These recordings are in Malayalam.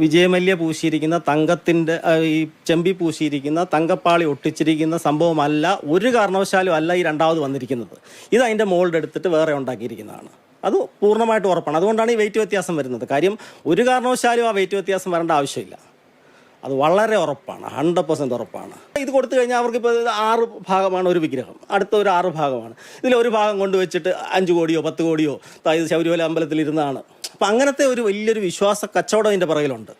വിജയമല്യ പൂശിയിരിക്കുന്ന തങ്കത്തിന്റെ ഈ ചെമ്പി പൂശിയിരിക്കുന്ന തങ്കപ്പാളി ഒട്ടിച്ചിരിക്കുന്ന സംഭവമല്ല ഒരു കാരണവശാലും അല്ല ഈ രണ്ടാമത് വന്നിരിക്കുന്നത്. ഇത് അതിന്റെ മോൾഡ് എടുത്തിട്ട് വേറെ ഉണ്ടാക്കിയിരിക്കുന്നതാണ്. അത് പൂർണമായിട്ട് ഉറപ്പാണ്. അതുകൊണ്ടാണ് ഈ വെയിറ്റ് വ്യത്യാസം വരുന്നത്. കാര്യം ഒരു കാരണവശാലും ആ വെയിറ്റ് വ്യത്യാസം വരേണ്ട ആവശ്യമില്ല. അത് വളരെ ഉറപ്പാണ്. ഹൺഡ്രഡ് പെർസെന്റ് ഉറപ്പാണ്. ഇത് കൊടുത്തു കഴിഞ്ഞാൽ അവർക്ക് ഇപ്പോൾ ആറ് ഭാഗമാണ് ഒരു വിഗ്രഹം. അടുത്ത ഒരു ആറ് ഭാഗമാണ്. ഇതിൽ ഒരു ഭാഗം കൊണ്ടുവച്ചിട്ട് അഞ്ച് കോടിയോ പത്ത് കോടിയോ അതായത് ശബരിമല അമ്പലത്തിൽ ഇരുന്നതാണ് അപ്പം അങ്ങനത്തെ ഒരു വലിയൊരു വിശ്വാസ കച്ചവടം ഇതിന്റെ പുറകിലുണ്ട്.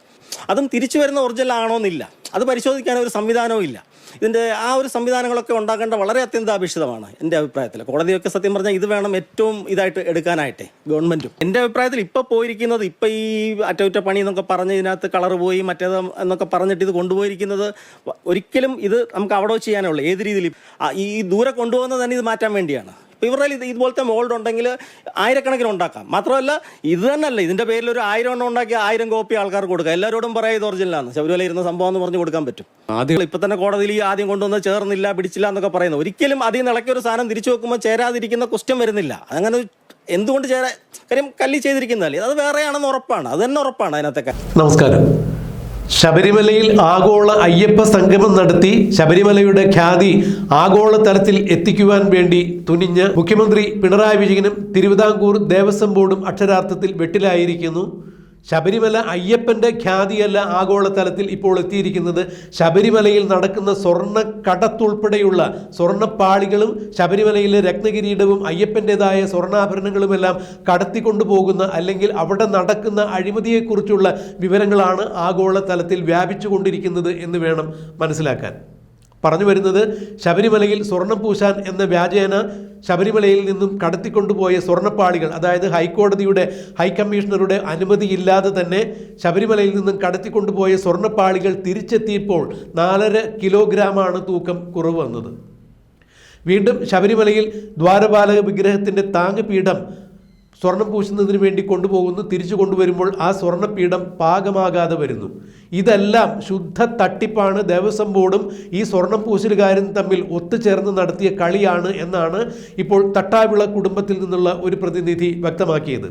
അതും തിരിച്ചു വരുന്ന ഒറിജിനൽ ആണോന്നില്ല. അത് പരിശോധിക്കാൻ ഒരു സംവിധാനവും ഇല്ല. ഇതിന്റെ ആ ഒരു സംവിധാനങ്ങളൊക്കെ ഉണ്ടാക്കേണ്ട വളരെ അത്യന്താപേക്ഷിതമാണ് എന്റെ അഭിപ്രായത്തിൽ കോടതിയൊക്കെ സത്യം പറഞ്ഞാൽ ഇത് വേണം ഏറ്റവും ഇതായിട്ട് എടുക്കാനായിട്ടേ ഗവൺമെന്റും എന്റെ അഭിപ്രായത്തിൽ ഇപ്പോൾ പോയിരിക്കുന്നത് ഇപ്പോൾ ഈ അറ്റകുറ്റപ്പണി എന്നൊക്കെ പറഞ്ഞ് ഇതിനകത്ത് കളർ പോയി മറ്റേത് എന്നൊക്കെ പറഞ്ഞിട്ട് ഇത് കൊണ്ടുപോയിരിക്കുന്നത് ഒരിക്കലും ഇത് നമുക്ക് അവിടെ ചെയ്യാനുള്ളൂ ഏത് രീതിയിൽ ഈ ദൂരെ കൊണ്ടുപോകുന്നത് തന്നെ ഇത് മാറ്റാൻ വേണ്ടിയാണ്. ഇപ്പോൾ ഇവരുടെ ഇത് ഇതുപോലത്തെ മോൾഡ് ഉണ്ടെങ്കിൽ ആയിരക്കണക്കിന് ഉണ്ടാക്കാം. മാത്രമല്ല ഇത് തന്നെയല്ല ഇതിന്റെ പേരിൽ ഒരു ആയിരം എണ്ണം ഉണ്ടാക്കി ആയിരം കോപ്പി ആൾക്കാർക്ക് കൊടുക്കുക എല്ലാവരോടും പറയാം ഇത് ഒറിജിനലാണ് ശബരിമല ഇരുന്ന സംഭവം എന്ന് പറഞ്ഞ് കൊടുക്കാൻ പറ്റും. ആദ്യം ഇപ്പം തന്നെ കോടതിയിൽ ഈ ആദ്യം കൊണ്ടുവന്ന് ചേർന്നില്ല പിടിച്ചില്ല എന്നൊക്കെ പറയുന്നത് ഒരിക്കലും അതിൽ നിന്ന് ഇളക്കിയ ഒരു സാധനം തിരിച്ചു വെക്കുമ്പോൾ ചേരാതിരിക്കുന്ന ക്വസ്റ്റ്യൻ വരുന്നില്ല. അങ്ങനെ എന്തുകൊണ്ട് ചേരാ കാര്യം കല്ലി ചെയ്തിരിക്കുന്നതല്ലേ? അത് വേറെയാണെന്ന് ഉറപ്പാണ്. അത് തന്നെ ഉറപ്പാണ് അതിനകത്തൊക്കെ. നമസ്കാരം. ശബരിമലയിൽ ആഗോള അയ്യപ്പ സംഗമം നടത്തി ശബരിമലയുടെ ഖ്യാതി ആഗോള തലത്തിൽ എത്തിക്കുവാൻ വേണ്ടി തുനിഞ്ഞ് മുഖ്യമന്ത്രി പിണറായി വിജയനും തിരുവിതാംകൂർ ദേവസ്വം ബോർഡും അക്ഷരാർത്ഥത്തിൽ വെട്ടിലായിരിക്കുന്നു. ശബരിമല അയ്യപ്പന്റെ ഖ്യാതിയല്ല ആഗോളതലത്തിൽ ഇപ്പോൾ എത്തിയിരിക്കുന്നത്. ശബരിമലയിൽ നടക്കുന്ന സ്വർണ കടത്തുൾപ്പെടെയുള്ള സ്വർണപ്പാളികളും ശബരിമലയിലെ രത്നകിരീടവും അയ്യപ്പന്റെതായ സ്വർണാഭരണങ്ങളുമെല്ലാം കടത്തിക്കൊണ്ടുപോകുന്ന അല്ലെങ്കിൽ അവിടെ നടക്കുന്ന അഴിമതിയെക്കുറിച്ചുള്ള വിവരങ്ങളാണ് ആഗോളതലത്തിൽ വ്യാപിച്ചുകൊണ്ടിരിക്കുന്നത് എന്ന് വേണം മനസ്സിലാക്കാൻ. പറഞ്ഞു വരുന്നത് ശബരിമലയിൽ സ്വർണം പൂശാൻ എന്ന വ്യാജേന ശബരിമലയിൽ നിന്നും കടത്തിക്കൊണ്ടുപോയ സ്വർണപ്പാളികൾ അതായത് ഹൈക്കോടതിയുടെ ഹൈക്കമ്മീഷണറുടെ അനുമതിയില്ലാതെ തന്നെ ശബരിമലയിൽ നിന്നും കടത്തിക്കൊണ്ടുപോയ സ്വർണപ്പാളികൾ തിരിച്ചെത്തിയപ്പോൾ നാലര കിലോഗ്രാമാണ് തൂക്കം കുറവ് വന്നത്. വീണ്ടും ശബരിമലയിൽ ദ്വാരപാലക വിഗ്രഹത്തിന്റെ താങ്ങുപീഠം സ്വർണം പൂശുന്നതിന് വേണ്ടി കൊണ്ടുപോകുന്നു. തിരിച്ചു കൊണ്ടുവരുമ്പോൾ ആ സ്വർണപീഠം പാകമാകാതെ വരുന്നു. ഇതെല്ലാം ശുദ്ധ തട്ടിപ്പാണ്. ദേവസ്വം ബോർഡും ഈ സ്വർണം പൂശലുകാരും തമ്മിൽ ഒത്തുചേർന്ന് നടത്തിയ കളിയാണ് എന്നാണ് ഇപ്പോൾ തട്ടാവിള കുടുംബത്തിൽ നിന്നുള്ള ഒരു പ്രതിനിധി വ്യക്തമാക്കിയത്.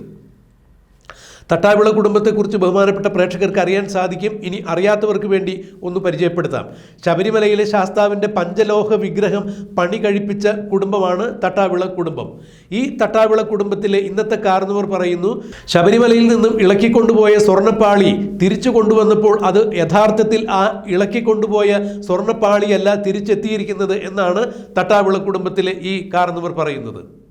തട്ടാവിള കുടുംബത്തെക്കുറിച്ച് ബഹുമാനപ്പെട്ട പ്രേക്ഷകർക്ക് അറിയാൻ സാധിക്കും. ഇനി അറിയാത്തവർക്ക് വേണ്ടി ഒന്ന് പരിചയപ്പെടുത്താം. ശബരിമലയിലെ ശാസ്താവിന്റെ പഞ്ചലോഹ വിഗ്രഹം പണി കഴിപ്പിച്ച കുടുംബമാണ് തട്ടാവിള കുടുംബം. ഈ തട്ടാവിള കുടുംബത്തിലെ ഇന്നത്തെ കാർന്നവർ പറയുന്നു ശബരിമലയിൽ നിന്നും ഇളക്കിക്കൊണ്ടുപോയ സ്വർണപ്പാളി തിരിച്ചു കൊണ്ടുവന്നപ്പോൾ അത് യഥാർത്ഥത്തിൽ ആ ഇളക്കിക്കൊണ്ടുപോയ സ്വർണപ്പാളിയല്ല തിരിച്ചെത്തിയിരിക്കുന്നത് എന്നാണ് തട്ടാവിള കുടുംബത്തിലെ ഈ കാർന്നവർ പറയുന്നത്.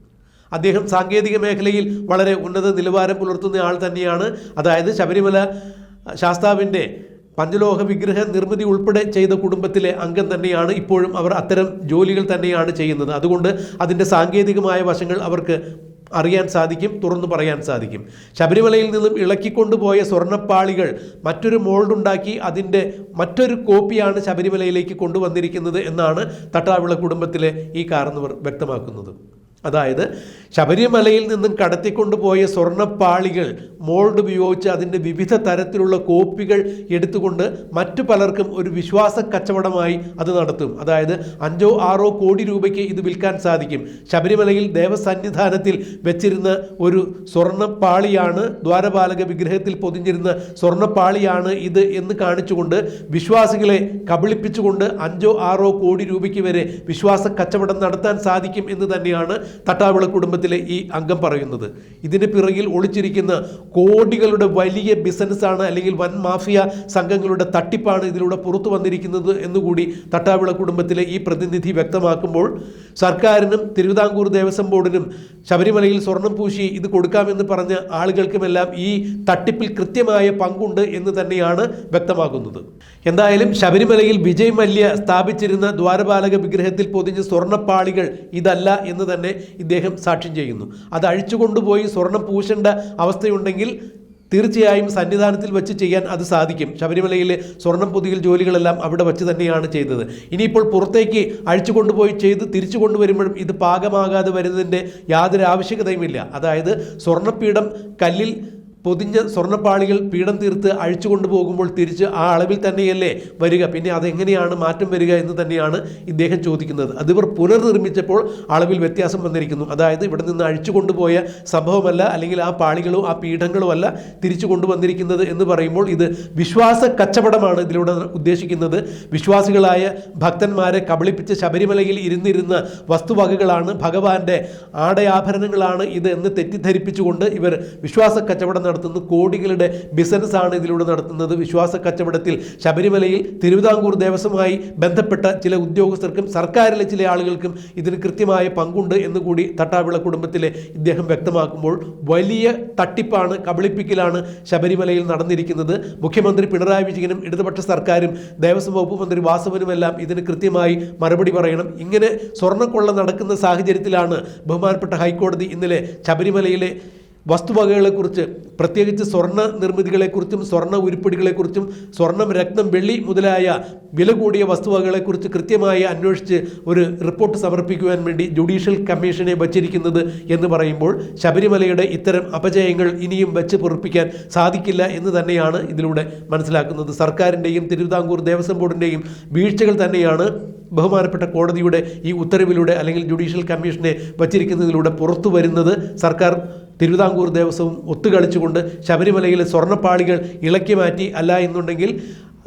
അദ്ദേഹം സാങ്കേതിക മേഖലയിൽ വളരെ ഉന്നത നിലവാരം പുലർത്തുന്ന ആൾ തന്നെയാണ്. അതായത് ശബരിമല ശാസ്താവിന്റെ പഞ്ചലോഹ വിഗ്രഹ നിർമ്മിതി ഉൾപ്പെടെ ചെയ്ത കുടുംബത്തിലെ അംഗം തന്നെയാണ് ഇപ്പോഴും അവർ അത്തരം ജോലികൾ തന്നെയാണ് ചെയ്യുന്നത്. അതുകൊണ്ട് അതിന്റെ സാങ്കേതികമായ വശങ്ങൾ അവർക്ക് അറിയാൻ സാധിക്കും തുറന്നു പറയാൻ സാധിക്കും. ശബരിമലയിൽ നിന്നും ഇളക്കിക്കൊണ്ടുപോയ സ്വർണപ്പാളികൾ മറ്റൊരു മോൾഡുണ്ടാക്കി അതിന്റെ മറ്റൊരു കോപ്പിയാണ് ശബരിമലയിലേക്ക് കൊണ്ടുവന്നിരിക്കുന്നത് എന്നാണ് തട്ടാവിള കുടുംബത്തിലെ ഈ കാരണവർ വ്യക്തമാക്കുന്നത്. അതായത് ശബരിമലയിൽ നിന്നും കടത്തിക്കൊണ്ടുപോയ സ്വർണപ്പാളികൾ മോൾഡ് ഉപയോഗിച്ച് അതിന്റെ വിവിധ തരത്തിലുള്ള കോപ്പികൾ എടുത്തുകൊണ്ട് മറ്റു പലർക്കും ഒരു വിശ്വാസ കച്ചവടമായി അത് നടത്തും. അതായത് അഞ്ചോ ആറോ കോടി രൂപയ്ക്ക് ഇത് വിൽക്കാൻ സാധിക്കും. ശബരിമലയിൽ ദേവസന്നിധാനത്തിൽ വെച്ചിരുന്ന ഒരു സ്വർണപ്പാളിയാണ് ദ്വാരപാലക വിഗ്രഹത്തിൽ പൊതിഞ്ഞിരുന്ന സ്വർണപ്പാളിയാണ് ഇത് എന്ന് കാണിച്ചുകൊണ്ട് വിശ്വാസികളെ കബളിപ്പിച്ചുകൊണ്ട് അഞ്ചോ ആറോ കോടി രൂപയ്ക്ക് വരെ വിശ്വാസ കച്ചവടം നടത്താൻ സാധിക്കും എന്ന് തന്നെയാണ് തട്ടാവിള കുടുംബത്തിലെ ഈ അംഗം പറയുന്നത്. ഇതിന് പിറകിൽ ഒളിച്ചിരിക്കുന്ന കോടികളുടെ വലിയ ബിസിനസ്സാണ് അല്ലെങ്കിൽ വൻ മാഫിയ സംഘങ്ങളുടെ തട്ടിപ്പാണ് ഇതിലൂടെ പുറത്തു വന്നിരിക്കുന്നത് എന്നുകൂടി തട്ടാവിള കുടുംബത്തിലെ ഈ പ്രതിനിധി വ്യക്തമാക്കുമ്പോൾ സർക്കാരിനും തിരുവിതാംകൂർ ദേവസ്വം ബോർഡിനും ശബരിമലയിൽ സ്വർണം പൂശി ഇത് കൊടുക്കാമെന്ന് പറഞ്ഞ ആളുകൾക്കുമെല്ലാം ഈ തട്ടിപ്പിൽ കൃത്യമായ പങ്കുണ്ട് എന്ന് തന്നെയാണ് വ്യക്തമാക്കുന്നത് എന്തായാലും ശബരിമലയിൽ വിജയ് മല്യ സ്ഥാപിച്ചിരുന്ന ദ്വാരപാലക വിഗ്രഹത്തിൽ പൊതിഞ്ഞ സ്വർണപ്പാളികൾ ഇതല്ല എന്ന് തന്നെ ഇദ്ദേഹം സാക്ഷ്യം ചെയ്യുന്നു. അത് അഴിച്ചുകൊണ്ടുപോയി സ്വർണം പൂശേണ്ട അവസ്ഥയുണ്ടെങ്കിൽ തീർച്ചയായും സന്നിധാനത്തിൽ വെച്ച് ചെയ്യാൻ അത് സാധിക്കും. ശബരിമലയിലെ സ്വർണം പൊതിയൽ ജോലികളെല്ലാം അവിടെ വെച്ച് തന്നെയാണ് ചെയ്തത്. ഇനിയിപ്പോൾ പുറത്തേക്ക് അഴിച്ചു കൊണ്ടുപോയി ചെയ്ത് തിരിച്ചു കൊണ്ടുവരുമ്പോഴും ഇത് പാകമാകാതെ വരുന്നതിന്റെ യാതൊരു ആവശ്യകതയുമില്ല. അതായത് സ്വർണപ്പീഠം കല്ലിൽ പൊതിഞ്ഞ സ്വർണപ്പാളികൾ പീഠം തീർത്ത് അഴിച്ചു കൊണ്ടുപോകുമ്പോൾ തിരിച്ച് ആ അളവിൽ തന്നെയല്ലേ വരിക. പിന്നെ അതെങ്ങനെയാണ് മാറ്റം വരിക എന്ന് തന്നെയാണ് ഇദ്ദേഹം ചോദിക്കുന്നത്. അതിവർ പുനർനിർമ്മിച്ചപ്പോൾ അളവിൽ വ്യത്യാസം വന്നിരിക്കുന്നു. അതായത് ഇവിടെ നിന്ന് അഴിച്ചു കൊണ്ടുപോയ സംഭവമല്ല അല്ലെങ്കിൽ ആ പാളികളോ ആ പീഠങ്ങളോ അല്ല തിരിച്ചു കൊണ്ടുവന്നിരിക്കുന്നത് എന്ന് പറയുമ്പോൾ ഇത് വിശ്വാസ കച്ചവടമാണ് ഇതിലൂടെ ഉദ്ദേശിക്കുന്നത്. വിശ്വാസികളായ ഭക്തന്മാരെ കബളിപ്പിച്ച് ശബരിമലയിൽ ഇരുന്നിരുന്ന വസ്തുവകകളാണ് ഭഗവാന്റെ ആടയാഭരണങ്ങളാണ് ഇത് എന്ന് തെറ്റിദ്ധരിപ്പിച്ചുകൊണ്ട് ഇവർ വിശ്വാസ കച്ചവടം നടത്തുന്നു കോടികളുടെ ബിസിനസ്സാണ് ഇതിലൂടെ നടത്തുന്നത്. വിശ്വാസ കച്ചവടത്തിൽ ശബരിമലയിൽ തിരുവിതാംകൂർ ദേവസ്വമായി ബന്ധപ്പെട്ട ചില ഉദ്യോഗസ്ഥർക്കും സർക്കാരിലെ ചില ആളുകൾക്കും ഇതിന് കൃത്യമായ പങ്കുണ്ട് എന്ന് കൂടി തട്ടാവിള കുടുംബത്തിലെ ഇദ്ദേഹം വ്യക്തമാക്കുമ്പോൾ വലിയ തട്ടിപ്പാണ് കബളിപ്പിക്കലാണ് ശബരിമലയിൽ നടന്നിരിക്കുന്നത്. മുഖ്യമന്ത്രി പിണറായി വിജയനും ഇടതുപക്ഷ സർക്കാരും ദേവസ്വം വകുപ്പ് മന്ത്രി വാസവനുമെല്ലാം ഇതിന് കൃത്യമായി മറുപടി പറയണം. ഇങ്ങനെ സ്വർണക്കൊള്ള നടക്കുന്ന സാഹചര്യത്തിലാണ് ബഹുമാനപ്പെട്ട ഹൈക്കോടതി ഇന്നലെ ശബരിമലയിലെ വസ്തുവകകളെക്കുറിച്ച് പ്രത്യേകിച്ച് സ്വർണ നിർമ്മിതികളെക്കുറിച്ചും സ്വർണ ഉരുപ്പടികളെക്കുറിച്ചും സ്വർണം രക്തം വെള്ളി മുതലായ വില കൂടിയ വസ്തുവകകളെക്കുറിച്ച് കൃത്യമായി അന്വേഷിച്ച് ഒരു റിപ്പോർട്ട് സമർപ്പിക്കുവാൻ വേണ്ടി ജുഡീഷ്യൽ കമ്മീഷനെ വച്ചിരിക്കുന്നത് എന്ന് പറയുമ്പോൾ ശബരിമലയുടെ ഇത്തരം അപജയങ്ങൾ ഇനിയും വെച്ച് പൊറുപ്പിക്കാൻ സാധിക്കില്ല എന്ന് തന്നെയാണ് ഇതിലൂടെ മനസ്സിലാക്കുന്നത്. സർക്കാരിന്റെയും തിരുവിതാംകൂർ ദേവസ്വം ബോർഡിന്റെയും വീഴ്ചകൾ തന്നെയാണ് ബഹുമാനപ്പെട്ട കോടതിയുടെ ഈ ഉത്തരവിലൂടെ അല്ലെങ്കിൽ ജുഡീഷ്യൽ കമ്മീഷനെ വച്ചിരിക്കുന്നതിലൂടെ പുറത്തു വരുന്നത് സർക്കാർ തിരുവിതാംകൂർ ദേവസ്വവും ഒത്തുകളിച്ചുകൊണ്ട് ശബരിമലയിലെ സ്വർണപ്പാളികൾ ഇളക്കി മാറ്റി അല്ല എന്നുണ്ടെങ്കിൽ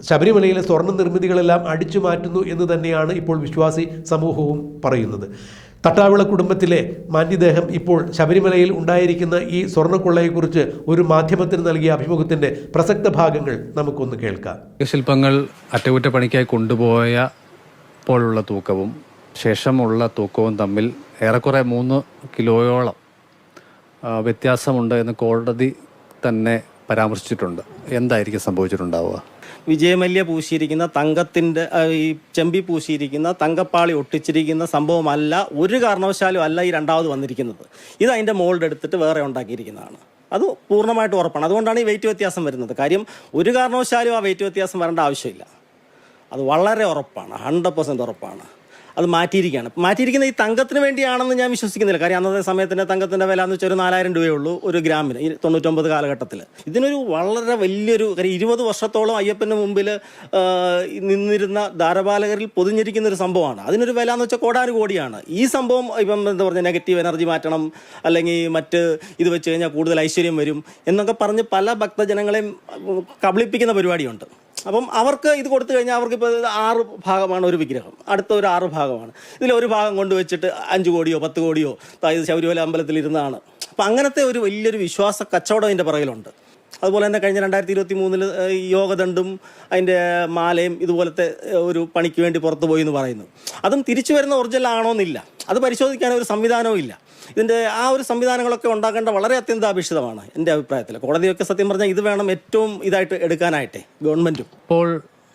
ശബരിമലയിലെ സ്വർണ നിർമ്മിതികളെല്ലാം അടിച്ചു മാറ്റുന്നു എന്ന് തന്നെയാണ് ഇപ്പോൾ വിശ്വാസി സമൂഹവും പറയുന്നത്. തട്ടാവിള കുടുംബത്തിലെ മാന്യദേഹം ഇപ്പോൾ ശബരിമലയിൽ ഉണ്ടായിരിക്കുന്ന ഈ സ്വർണക്കൊള്ളയെക്കുറിച്ച് ഒരു മാധ്യമത്തിന് നൽകിയ അഭിമുഖത്തിന്റെ പ്രസക്ത ഭാഗങ്ങൾ നമുക്കൊന്ന് കേൾക്കാം. ശില്പങ്ങൾ അറ്റകുറ്റപ്പണിക്കായി കൊണ്ടുപോയ പോലുള്ള തൂക്കവും ശേഷമുള്ള തൂക്കവും തമ്മിൽ ഏറെക്കുറെ മൂന്ന് കിലോയോളം വ്യത്യാസമുണ്ട് എന്ന് കോടതി തന്നെ പരാമർശിച്ചിട്ടുണ്ട്. എന്തായിരിക്കും സംഭവിച്ചിട്ടുണ്ടാവുക? വിജയമല്യ പൂശിയിരിക്കുന്ന തങ്കത്തിന്റെ ഈ ചെമ്പി പൂശിയിരിക്കുന്ന തങ്കപ്പാളി ഒട്ടിച്ചിരിക്കുന്ന സംഭവമല്ല ഒരു കാരണവശാലും അല്ല ഈ രണ്ടാമത് വന്നിരിക്കുന്നത്. ഇത് അതിന്റെ മോൾഡ് എടുത്തിട്ട് വേറെ ഉണ്ടാക്കിയിരിക്കുന്നതാണ്. അത് പൂർണമായിട്ട് ഉറപ്പാണ്. അതുകൊണ്ടാണ് ഈ വെയിറ്റ് വ്യത്യാസം വരുന്നത്. കാര്യം ഒരു കാരണവശാലും ആ വെയിറ്റ് വ്യത്യാസം വരേണ്ട ആവശ്യമില്ല. അത് വളരെ ഉറപ്പാണ്. ഹൺഡ്രഡ് പെർസെന്റ് ഉറപ്പാണ്. അത് മാറ്റിയിരിക്കുകയാണ്. മാറ്റിയിരിക്കുന്ന ഈ തങ്കത്തിന് വേണ്ടിയാണെന്ന് ഞാൻ വിശ്വസിക്കുന്നില്ല. കാര്യം അന്നത്തെ സമയത്തിന്റെ തങ്കത്തിന്റെ വില എന്ന് വെച്ചാൽ ഒരു നാലായിരം രൂപയേ ഉള്ളൂ ഒരു ഗ്രാമിന് ഈ തൊണ്ണൂറ്റൊമ്പത് കാലഘട്ടത്തിൽ ഇതിനൊരു വളരെ വലിയൊരു കാര്യം ഇരുപത് വർഷത്തോളം അയ്യപ്പന്റെ മുമ്പിൽ നിന്നിരുന്ന ധാരപാലകരിൽ പൊതിഞ്ഞിരിക്കുന്ന ഒരു സംഭവമാണ്. അതിനൊരു വില എന്ന് വെച്ചാൽ കോടാനു കോടിയാണ്. ഈ സംഭവം ഇപ്പം എന്താ പറയുക നെഗറ്റീവ് എനർജി മാറ്റണം അല്ലെങ്കിൽ മറ്റ് ഇത് വെച്ച് കഴിഞ്ഞാൽ കൂടുതൽ ഐശ്വര്യം വരും എന്നൊക്കെ പറഞ്ഞ് പല ഭക്തജനങ്ങളെയും കബളിപ്പിക്കുന്ന പരിപാടിയുണ്ട്. അപ്പം അവർക്ക് ഇത് കൊടുത്തു കഴിഞ്ഞാൽ അവർക്ക് ഇപ്പോൾ ആറ് ഭാഗമാണ് ഒരു വിഗ്രഹം. അടുത്ത ഒരു ആറ് ഭാഗമാണ്. ഇതിൽ ഒരു ഭാഗം കൊണ്ടുവച്ചിട്ട് അഞ്ച് കോടിയോ പത്ത് കോടിയോ ഇത് ശബരിമല അമ്പലത്തിൽ ഇരുന്നതാണ് അപ്പം അങ്ങനത്തെ ഒരു വലിയൊരു വിശ്വാസ കച്ചവടം ഇതിന്റെ പുറകിലുണ്ട്. അതുപോലെ തന്നെ കഴിഞ്ഞ രണ്ടായിരത്തി ഇരുപത്തി മൂന്നിൽ യോഗദണ്ഡും അതിന്റെ മാലയും ഇതുപോലത്തെ ഒരു പണിക്ക് വേണ്ടി പുറത്തു പോയി എന്ന് പറയുന്നു. അതും തിരിച്ചു വരുന്ന ഒറിജിനൽ ആണോ എന്നില്ല അത് പരിശോധിക്കാൻ ഒരു സംവിധാനവും ഇല്ല. ഇതിന്റെ ആ ഒരു സംവിധാനങ്ങളൊക്കെ ഉണ്ടാക്കേണ്ട വളരെ അത്യന്താപേക്ഷിതമാണ് എന്റെ അഭിപ്രായത്തിൽ. കോടതിയൊക്കെ സത്യം പറഞ്ഞാൽ ഇത് വേണം ഏറ്റവും ഇതായിട്ട് എടുക്കാനായിട്ട് ഗവൺമെന്റും ഇപ്പോൾ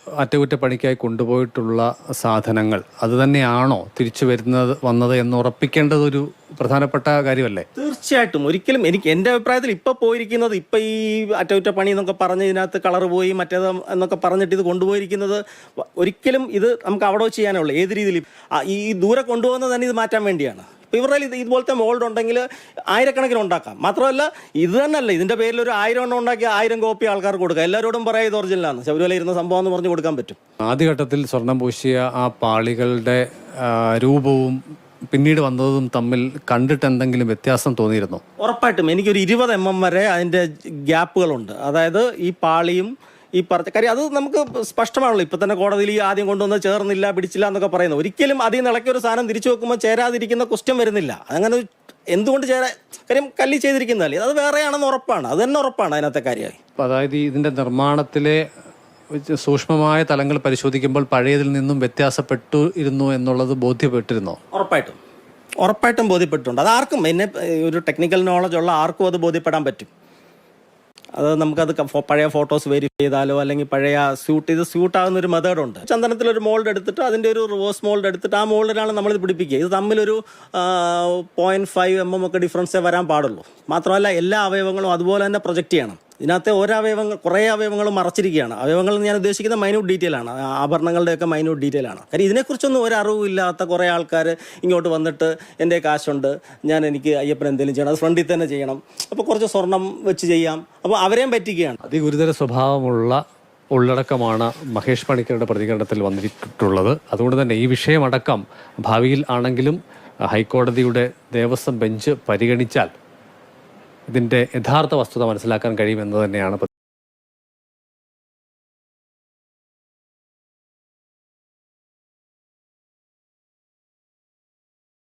അറ്റകുറ്റപ്പണിക്കായി കൊണ്ടുപോയിട്ടുള്ള സാധനങ്ങൾ അത് തന്നെയാണോ തിരിച്ചു വരുന്നത് വന്നത് എന്ന് ഉറപ്പിക്കേണ്ടത് ഒരു പ്രധാനപ്പെട്ട കാര്യമല്ലേ? തീർച്ചയായിട്ടും. ഒരിക്കലും എനിക്ക് എന്റെ അഭിപ്രായത്തിൽ ഇപ്പോൾ പോയിരിക്കുന്നത് ഇപ്പോൾ ഈ അറ്റകുറ്റപ്പണി എന്നൊക്കെ പറഞ്ഞ് ഇതിനകത്ത് കളർ പോയി മറ്റേത് എന്നൊക്കെ പറഞ്ഞിട്ട് ഇത് കൊണ്ടുപോയിരിക്കുന്നത് ഒരിക്കലും ഇത് നമുക്ക് അവിടെ വെച്ച് ചെയ്യാനുള്ളൂ ഏത് രീതിയിൽ ഈ ദൂരെ കൊണ്ടുപോകുന്നത് തന്നെ ഇത് മാറ്റാൻ വേണ്ടിയാണ്. ഇവരുടെ ഇത് ഇതുപോലത്തെ മോൾഡ് ഉണ്ടെങ്കിൽ ആയിരക്കണക്കിന് ഉണ്ടാക്കാം. മാത്രമല്ല ഇത് തന്നെയല്ല ഇതിന്റെ പേരിൽ ഒരു ആയിരം എണ്ണം ഉണ്ടാക്കി ആയിരം കോപ്പി ആൾക്കാർക്ക് കൊടുക്കുക എല്ലാവരോടും പറയാം ഇത് ഒറിജിനലാണ് ശബരിമല ഇരുന്ന സംഭവം എന്ന് പറഞ്ഞ് കൊടുക്കാൻ പറ്റും. ആദ്യഘട്ടത്തിൽ സ്വർണം പൂശിയ ആ പാളികളുടെ രൂപവും പിന്നീട് വന്നതും തമ്മിൽ കണ്ടിട്ട് എന്തെങ്കിലും വ്യത്യാസം തോന്നിയിരുന്നു? ഉറപ്പായിട്ടും. എനിക്കൊരു ഇരുപത് എം എം വരെ അതിന്റെ ഗ്യാപ്പുകളുണ്ട് അതായത് ഈ പാളിയും ഈ പറഞ്ഞ കാര്യം അത് നമുക്ക് സ്പഷ്ടമാണല്ലോ. ഇപ്പം തന്നെ കോടതിയിൽ ഈ ആദ്യം കൊണ്ടുവന്ന് ചേർന്നില്ല പിടിച്ചില്ല എന്നൊക്കെ പറയുന്നത്. ഒരിക്കലും അതിൽ നിന്ന് ഇളക്കിയ ഒരു സാധനം തിരിച്ചു വെക്കുമ്പോൾ ചേരാതിരിക്കുന്ന ക്വസ്റ്റ്യൻ വരുന്നില്ല. അങ്ങനെ എന്തുകൊണ്ട് ചേരാ കാര്യം കല്ലി ചെയ്തിരിക്കുന്നതല്ലേ? അത് വേറെയാണെന്ന് ഉറപ്പാണ്. അത് തന്നെ ഉറപ്പാണ് അതിനകത്തെ കാര്യമായി. അപ്പോൾ അതായത് ഇതിന്റെ ഇതിന്റെ നിർമ്മാണത്തിലെ സൂക്ഷ്മമായ തലങ്ങൾ പരിശോധിക്കുമ്പോൾ പഴയതിൽ നിന്നും വ്യത്യാസപ്പെട്ടു ഇരുന്നു എന്നുള്ളത് ബോധ്യപ്പെട്ടിരുന്നോ? ഉറപ്പായിട്ടും. ഉറപ്പായിട്ടും ബോധ്യപ്പെട്ടിട്ടുണ്ട്. അത് ആർക്കും എന്നെ ഒരു ടെക്നിക്കൽ നോളജ് ഉള്ള ആർക്കും അത് ബോധ്യപ്പെടാൻ പറ്റും. അത് നമുക്കത് പഴയ ഫോട്ടോസ് വെരിഫൈ ചെയ്താലോ അല്ലെങ്കിൽ പഴയ സ്യൂട്ട് ഇത് സ്യൂട്ട് ആകുന്ന ഒരു മെത്തേഡുണ്ട് ചന്ദനത്തിൽ ഒരു മോൾഡ് എടുത്തിട്ട് അതിന്റെ ഒരു റിവേഴ്സ് മോൾഡ് എടുത്തിട്ട് ആ മോൾഡിലാണ് നമ്മളിത് പിടിപ്പിക്കുക. ഇത് തമ്മിലൊരു പോയിന്റ് ഫൈവ് എം എം ഒക്കെ ഡിഫറൻസേ വരാൻ പാടുള്ളൂ. മാത്രമല്ല എല്ലാ അവയവങ്ങളും അതുപോലെ തന്നെ പ്രൊജക്റ്റ് ചെയ്യണം. ഇതിനകത്തെ ഓരോ അവയവങ്ങൾ കുറേ അവയവങ്ങൾ മറച്ചിരിക്കുകയാണ്. അവയവങ്ങൾ ഞാൻ ഉദ്ദേശിക്കുന്ന മൈന്യൂട്ട് ഡീറ്റെയിൽ ആണ്. ആഭരണങ്ങളുടെയൊക്കെ മൈന്യൂട്ട് ഡീറ്റെയിൽ ആണ്. കാര്യം ഇതിനെക്കുറിച്ചൊന്നും ഒരു അറിവില്ലാത്ത കുറേ ആൾക്കാർ ഇങ്ങോട്ട് വന്നിട്ട് എന്റെ കാശുണ്ട്. ഞാൻ എനിക്ക് അയ്യപ്പൻ എന്തെങ്കിലും ചെയ്യണം. അത് ഫ്രണ്ടിൽ തന്നെ ചെയ്യണം. അപ്പോൾ കുറച്ച് സ്വർണം വെച്ച് ചെയ്യാം. അപ്പോൾ അവരെയും പറ്റിക്കുകയാണ്. അതിഗുരുതര സ്വഭാവമുള്ള ഉള്ളടക്കമാണ് മഹേഷ് പണിക്കരുടെ പ്രതികരണത്തിൽ വന്നിട്ടുള്ളത്. അതുകൊണ്ട് തന്നെ ഈ വിഷയമടക്കം ഭാവിയിൽ ആണെങ്കിലും ഹൈക്കോടതിയുടെ ദേവസ്വം ബെഞ്ച് പരിഗണിച്ചാൽ ഇതിന്റെ യഥാർത്ഥ വസ്തുത മനസ്സിലാക്കാൻ കഴിയുമെന്ന് തന്നെയാണ്